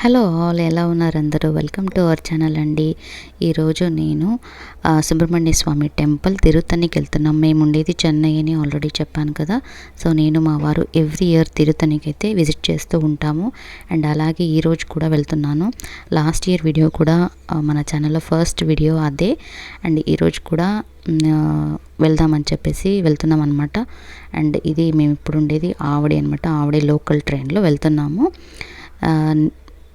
Hello all ఎలా ఉన్నారు అందరూ? వెల్కమ్ టు అవర్ ఛానల్ అండి. ఈరోజు నేను సుబ్రహ్మణ్య స్వామి టెంపుల్ తిరుతనికి వెళ్తున్నాం. మేము ఉండేది చెన్నై అని ఆల్రెడీ చెప్పాను కదా. సో నేను మా వారు ఎవ్రీ ఇయర్ తిరుతనికి అయితే విజిట్ చేస్తూ ఉంటాము. అండ్ అలాగే ఈరోజు కూడా వెళ్తున్నాను. లాస్ట్ ఇయర్ వీడియో కూడా మన ఛానల్లో ఫస్ట్ వీడియో అదే. అండ్ ఈరోజు కూడా వెళ్దామని చెప్పేసి వెళ్తున్నాం అనమాట అండ్ ఇది మేము ఇప్పుడు ఉండేది ఆవిడే అనమాట ఆవిడే లోకల్ ట్రైన్లో వెళ్తున్నాము.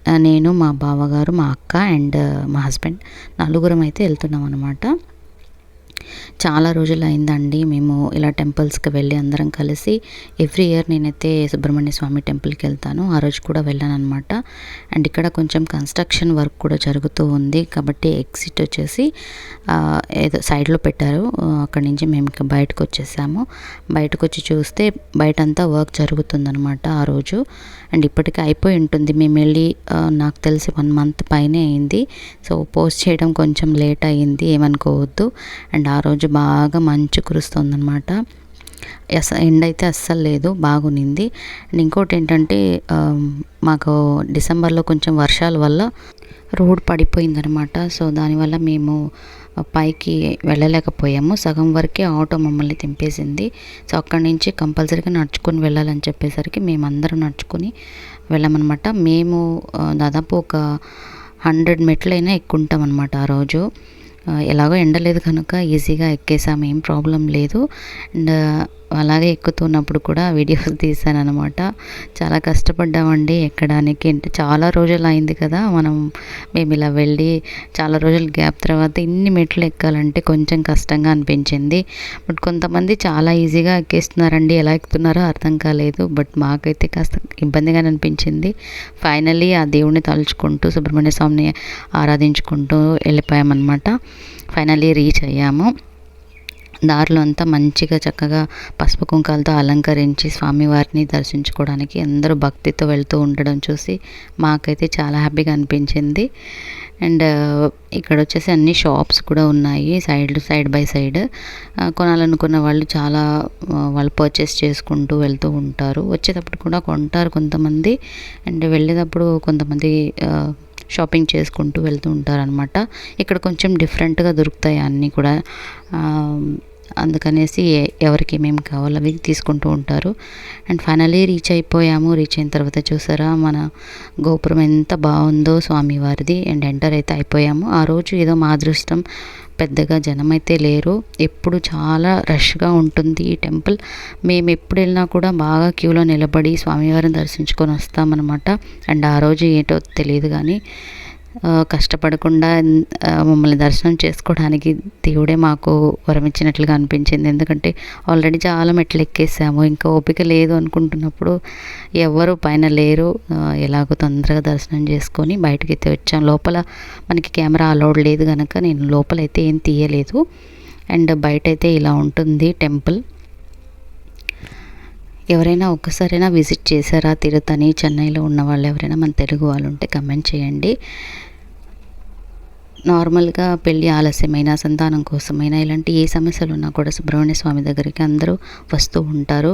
నేను మా బావగారు మా అక్క అండ్ మా హస్బెండ్ నలుగురం అయితే వెళ్తున్నాం అనమాట చాలా రోజులు అయిందండి మేము ఇలా టెంపుల్స్కి వెళ్ళి అందరం కలిసి ఎవ్రీ ఇయర్ నేనైతే సుబ్రహ్మణ్య స్వామి టెంపుల్కి వెళ్తాను. ఆ రోజు కూడా వెళ్ళాను అనమాట అండ్ ఇక్కడ కొంచెం కన్స్ట్రక్షన్ వర్క్ కూడా జరుగుతూ ఉంది. కాబట్టి ఎగ్జిట్ వచ్చేసి ఏదో సైడ్లో పెట్టారు. అక్కడి నుంచి మేము ఇక బయటకు వచ్చేసాము. బయటకు వచ్చి చూస్తే బయటంతా వర్క్ జరుగుతుందనమాట ఆ రోజు. అండ్ ఇప్పటికీ అయిపోయి ఉంటుంది. మేము వెళ్ళి నాకు తెలిసి వన్ మంత్ పైనే అయింది. సో పోస్ట్ చేయడం కొంచెం లేట్ అయ్యింది. ఏమనుకోవద్దు. అండ్ ఆ రోజు బాగా మంచు కురుస్తుందన్నమాట. అస ఎండ అయితే అస్సలు లేదు. బాగునింది. అండ్ ఇంకోటి ఏంటంటే మాకు డిసెంబర్లో కొంచెం వర్షాల వల్ల రోడ్ పడిపోయిందనమాట సో దానివల్ల మేము పైకి వెళ్ళలేకపోయాము. సగం వరకే ఆటో మమ్మల్ని దింపేసింది. సో అక్కడి నుంచి కంపల్సరీగా నడుచుకొని వెళ్ళాలని చెప్పేసరికి మేమందరం నడుచుకొని వెళ్ళామన్నమాట మేము దాదాపు ఒక హండ్రెడ్ మెట్లైనా ఎక్కుంటాం అనమాట ఆ రోజు. ఎలాగో ఎండలేదు కనుక ఈజీగా ఎక్కేసాము ఏం ప్రాబ్లం లేదు. అండ్ అలాగే ఎక్కుతున్నప్పుడు కూడా వీడియోస్ తీసాను అనమాట చాలా కష్టపడ్డామండి ఎక్కడానికి. అంటే చాలా రోజులు అయింది కదా మనం మేము ఇలా వెళ్ళి చాలా రోజుల గ్యాప్ తర్వాత ఇన్ని మెట్లు ఎక్కాలంటే కొంచెం కష్టంగా అనిపించింది. బట్ కొంతమంది చాలా ఈజీగా ఎక్కేస్తున్నారండి. ఎలా ఎక్కుతున్నారో అర్థం కాలేదు. బట్ మాకైతే కాస్త ఇబ్బందిగా అనిపించింది. ఫైనలీ ఆ దేవుడిని తలుచుకుంటూ సుబ్రహ్మణ్య స్వామిని ఆరాధించుకుంటూ వెళ్ళిపోయామన్నమాట. ఫైనలీ రీచ్ అయ్యాము. దారిలో అంతా మంచిగా చక్కగా పసుపు కుంకాలతో అలంకరించి స్వామివారిని దర్శించుకోవడానికి అందరూ భక్తితో వెళ్తూ ఉండడం చూసి మాకైతే చాలా హ్యాపీగా అనిపించింది. అండ్ ఇక్కడ వచ్చేసి అన్ని షాప్స్ కూడా ఉన్నాయి సైడ్ సైడ్ బై సైడ్. కొనాలనుకున్న వాళ్ళు చాలా వాళ్ళు పర్చేస్ చేసుకుంటూ వెళ్తూ ఉంటారు. వచ్చేటప్పుడు కూడా కొంటారు కొంతమంది. అండ్ వెళ్ళేటప్పుడు కొంతమంది షాపింగ్ చేసుకుంటూ వెళ్తూ ఉంటారనమాట ఇక్కడ కొంచెం డిఫరెంట్గా దొరుకుతాయి అన్నీ కూడా. అందుకనేసి ఎ- ఎవరికి ఏమేమి కావాలో అవి తీసుకుంటూ ఉంటారు. అండ్ ఫైనలీ రీచ్ అయిపోయాము. రీచ్ అయిన తర్వాత చూసారా మన గోపురం ఎంత బాగుందో స్వామివారిది. అండ్ ఎంటర్ అయితే అయిపోయాము. ఆ రోజు ఏదో మా అదృష్టం పెద్దగా జనం అయితే లేరు. ఎప్పుడు చాలా రష్గా ఉంటుంది ఈ టెంపుల్ మేము ఎప్పుడు వెళ్ళినా కూడా బాగా క్యూలో నిలబడి స్వామివారిని దర్శించుకొని వస్తామన్నమాట. అండ్ ఆ రోజు ఏంటో తెలియదు కానీ కష్టపడకుండా మమ్మల్ని దర్శనం చేసుకోవడానికి దేవుడే మాకు వరం ఇచ్చినట్లుగా అనిపించింది. ఎందుకంటే ఆల్రెడీ చాలా మెట్లు ఎక్కేసాము. ఇంకా ఓపిక లేదు అనుకుంటున్నప్పుడు ఎవరు పైన లేరు. ఎలాగో తొందరగా దర్శనం చేసుకొని బయటకి అయితే వచ్చాం. లోపల మనకి కెమెరా అలౌడ్ లేదు కనుక నేను లోపలైతే ఏం తీయలేదు. అండ్ బయట అయితే ఇలా ఉంటుంది టెంపుల్. ఎవరైనా ఒక్కసారైనా విజిట్ చేశారా తిరుతని చెన్నైలో ఉన్న వాళ్ళు ఎవరైనా మన తెలుగు వాళ్ళు ఉంటే కమెంట్ చేయండి. నార్మల్గా పెళ్ళి ఆలస్యమైన సంతానం కోసమైనా ఇలాంటి ఏ సమస్యలు ఉన్నా కూడా సుబ్రహ్మణ్య స్వామి దగ్గరికి అందరూ వస్తూ ఉంటారు.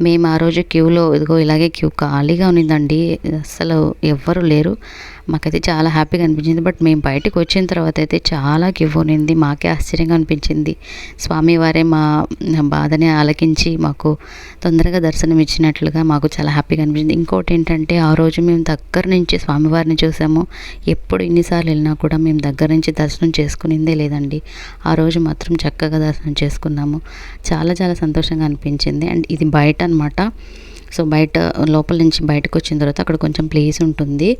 మేము ఆ రోజు క్యూలో ఇదిగో ఇలాగే క్యూ ఖాళీగా ఉన్నిందండి. అసలు ఎవ్వరు లేరు. మాకైతే చాలా హ్యాపీగా అనిపించింది. బట్ మేము బయటకు వచ్చిన తర్వాత అయితే చాలా క్యూ ఉన్నింది మాకే ఆశ్చర్యంగా అనిపించింది. స్వామివారే మా బాధని ఆలకించి మాకు తొందరగా దర్శనం ఇచ్చినట్లుగా మాకు చాలా హ్యాపీగా అనిపించింది. ఇంకోటి ఏంటంటే ఆ రోజు మేము దగ్గర నుంచి స్వామివారిని చూసాము. ఎప్పుడు ఎన్నిసార్లు వెళ్ళినా కూడా మేము దగ్గర నుంచి దర్శనం చేసుకునిందే లేదండి. ఆ రోజు మాత్రం చక్కగా దర్శనం చేసుకున్నాము. చాలా చాలా సంతోషంగా అనిపించింది. అండ్ ఇది బయట అనమాట సో బయట లోపల నుంచి బయటకు వచ్చిన తర్వాత అక్కడ కొంచెం ప్లేస్ ఉంటుంది.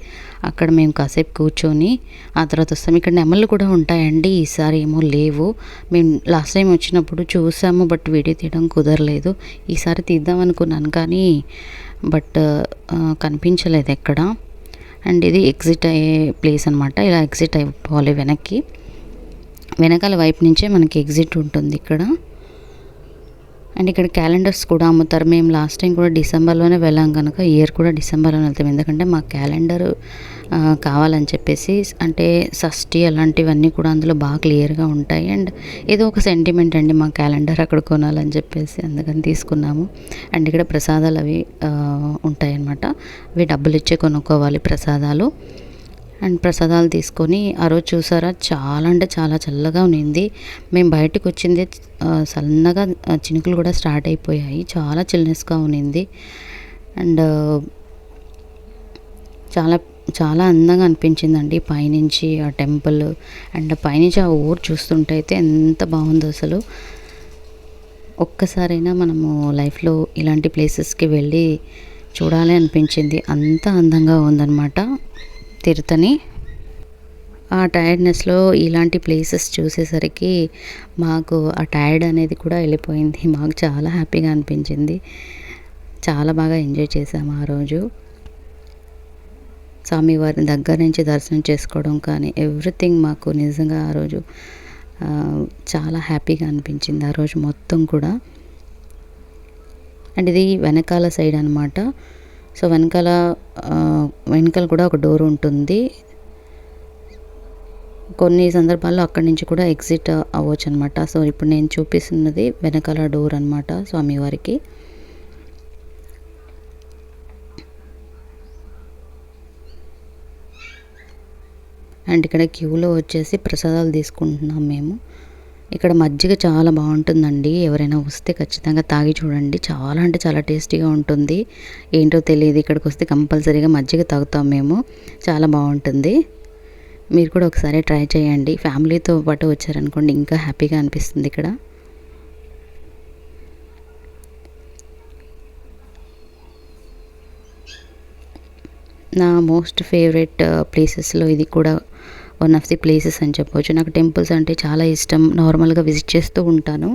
అక్కడ మేము కాసేపు కూర్చొని ఆ తర్వాత వస్తాం. ఇక్కడ నెమళ్ళు కూడా ఉంటాయండి ఈసారి ఏమో లేవు. మేము లాస్ట్ టైం వచ్చినప్పుడు చూసాము బట్ వీడియో తీయడం కుదరలేదు. ఈసారి తీద్దాం అనుకున్నాను కానీ బట్ కనిపించలేదు ఎక్కడ. అండ్ ఇది ఎగ్జిట్ అయ్యే ప్లేస్ అనమాట ఇలా ఎగ్జిట్ అయిపోవాలి వెనక్కి. వెనకాల వైపు నుంచే మనకి ఎగ్జిట్ ఉంటుంది ఇక్కడ. అండ్ ఇక్కడ క్యాలెండర్స్ కూడా అమ్ముతారు. మేము లాస్ట్ టైం కూడా డిసెంబర్లోనే వెళ్ళాం కనుక ఇయర్ కూడా డిసెంబర్లోనే వెళ్తాం. ఎందుకంటే మా క్యాలెండర్ కావాలని చెప్పేసి అంటే షష్ఠి అలాంటివన్నీ కూడా అందులో బాగా క్లియర్గా ఉంటాయి. అండ్ ఏదో ఒక సెంటిమెంట్ అండి మా క్యాలెండర్ అక్కడ కొనాలని చెప్పేసి అందుకని తీసుకున్నాము. అండ్ ఇక్కడ ప్రసాదాలు అవి ఉంటాయన్నమాట. అవి డబ్బులు ఇచ్చే కొనుక్కోవాలి ప్రసాదాలు. అండ్ ప్రసాదాలు తీసుకొని ఆ రోజు చూసారా? చాలా అంటే చాలా చల్లగా ఉన్నింది. మేము బయటకు వచ్చింది సన్నగా చినుకులు కూడా స్టార్ట్ అయిపోయాయి. చాలా చిల్నెస్గా ఉన్నింది. అండ్ చాలా చాలా అందంగా అనిపించిందండి పైనుంచి ఆ టెంపుల్. అండ్ పైనుంచి ఆ ఊరు చూస్తుంటే అయితే ఎంత బాగుందో అసలు. ఒక్కసారైనా మనము లైఫ్లో ఇలాంటి ప్లేసెస్కి వెళ్ళి చూడాలి అనిపించింది. అంత అందంగా ఉందన్నమాట. తిరుతని ఆ టైర్డ్నెస్లో ఇలాంటి ప్లేసెస్ చూసేసరికి మాకు ఆ టైర్డ్ అనేది కూడా వెళ్ళిపోయింది. మాకు చాలా హ్యాపీగా అనిపించింది. చాలా బాగా ఎంజాయ్ చేసాము ఆ రోజు. స్వామివారిని దగ్గర నుంచి దర్శనం చేసుకోవడం కానీ ఎవ్రీథింగ్ మాకు నిజంగా ఆ రోజు చాలా హ్యాపీగా అనిపించింది ఆ రోజు మొత్తం కూడా. అండ్ ఇది వెనకాల సైడ్ అనమాట సో వెనకాల వెనకాల కూడా ఒక డోర్ ఉంటుంది. కొన్ని సందర్భాల్లో అక్కడి నుంచి కూడా ఎగ్జిట్ అవ్వచ్చు అనమాట సో ఇప్పుడు నేను చూపిస్తున్నది వెనకాల డోర్ అనమాట స్వామివారికి. అండ్ ఇక్కడ క్యూలో వచ్చేసి ప్రసాదాలు తీసుకుంటున్నాం మేము. ఇక్కడ మజ్జిగ చాలా బాగుంటుందండి. ఎవరైనా వస్తే ఖచ్చితంగా తాగి చూడండి. చాలా అంటే చాలా టేస్టీగా ఉంటుంది. ఏంటో తెలియదు. ఇక్కడికి వస్తే కంపల్సరీగా మజ్జిగ తాగుతాం మేము. చాలా బాగుంటుంది. మీరు కూడా ఒకసారి ట్రై చేయండి. ఫ్యామిలీతో పాటు వచ్చారనుకోండి ఇంకా హ్యాపీగా అనిపిస్తుంది ఇక్కడ. నా మోస్ట్ ఫేవరెట్ ప్లేసెస్లో ఇది కూడా వన్ ఆఫ్ ది ప్లేసెస్ అని చెప్పవచ్చు. నాకు టెంపుల్స్ అంటే చాలా ఇష్టం. నార్మల్గా విజిట్ చేస్తూ ఉంటాను.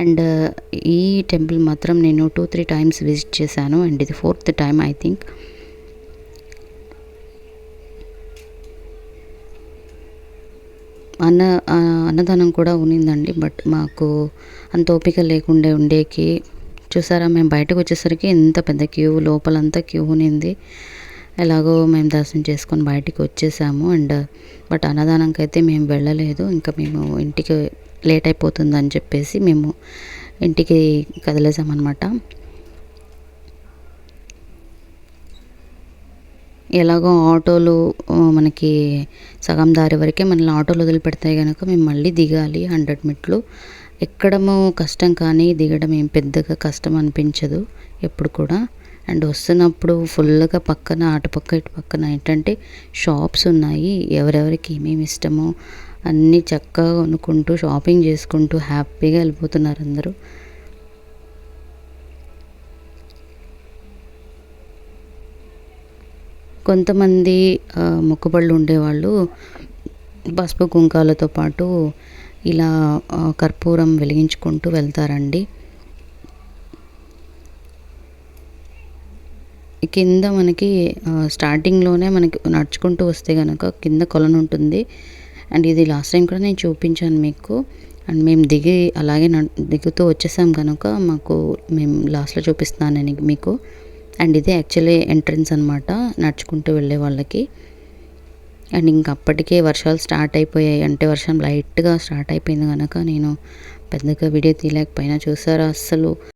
అండ్ uh, ఈ టెంపుల్ మాత్రం నేను టూ త్రీ టైమ్స్ విజిట్ చేశాను. అండ్ ఇది ఫోర్త్ టైం ఐ థింక్ అన్న అన్నదానం కూడా ఉన్నిందండి. బట్ మాకు అంత ఓపిక లేకుండే ఉండేకి. చూసారా మేము బయటకు వచ్చేసరికి ఎంత పెద్ద క్యూ లోపలంతా క్యూ ఉన్నింది. ఎలాగో మేము దర్శనం చేసుకొని బయటికి వచ్చేసాము. అండ్ బట్ అన్నదానంకి అయితే మేము వెళ్ళలేదు. ఇంకా మేము ఇంటికి లేట్ అయిపోతుందని చెప్పేసి మేము ఇంటికి కదిలేసామన్నమాట. ఎలాగో ఆటోలు మనకి సగం దారి వరకే మనల్ని ఆటోలు వదిలిపెడతాయి కనుక మేము మళ్ళీ దిగాలి హండ్రెడ్ మెట్లు ఎక్కడము కష్టం కానీ దిగడం ఏం పెద్దగా కష్టం అనిపించదు ఎప్పుడు కూడా. అండ్ వస్తున్నప్పుడు ఫుల్గా పక్కన అటుపక్క ఇటు పక్కన ఏంటంటే షాప్స్ ఉన్నాయి. ఎవరెవరికి ఏమేమి ఇష్టమో అన్నీ చక్కగా కొనుక్కుంటూ షాపింగ్ చేసుకుంటూ హ్యాపీగా వెళ్ళిపోతున్నారు అందరూ. కొంతమంది మొక్కుబళ్ళు ఉండేవాళ్ళు పసుపు కుంకాలతో పాటు ఇలా కర్పూరం వెలిగించుకుంటూ వెళ్తారండి. కింద మనకి స్టార్టింగ్లోనే మనకి నడుచుకుంటూ వస్తే కనుక కింద కొలను ఉంటుంది. అండ్ ఇది లాస్ట్ టైం కూడా నేను చూపించాను మీకు. అండ్ మేము దిగి అలాగే దిగుతూ వచ్చేసాం కనుక మాకు మేము లాస్ట్లో చూపిస్తున్నాను నేను మీకు. అండ్ ఇది యాక్చువల్లీ ఎంట్రన్స్ అనమాట నడుచుకుంటూ వెళ్ళే వాళ్ళకి. అండ్ ఇంక అప్పటికే వర్షాలు స్టార్ట్ అయిపోయాయి. అంటే వర్షం లైట్గా స్టార్ట్ అయిపోయింది కనుక నేను పెద్దగా వీడియో తీయలేకపోయినా చూసారా అస్సలు?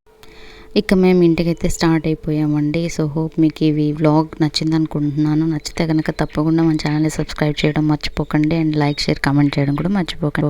ఇక మేము ఇంటికైతే స్టార్ట్ అయిపోయామండి. సో హోప్ మీకు ఇవి వ్లాగ్ నచ్చింది అనుకుంటున్నాను నచ్చితే కనుక తప్పకుండా మన ఛానల్ని సబ్స్క్రైబ్ చేయడం మర్చిపోకండి. అండ్ లైక్ షేర్ కామెంట్ చేయడం కూడా మర్చిపోకండి.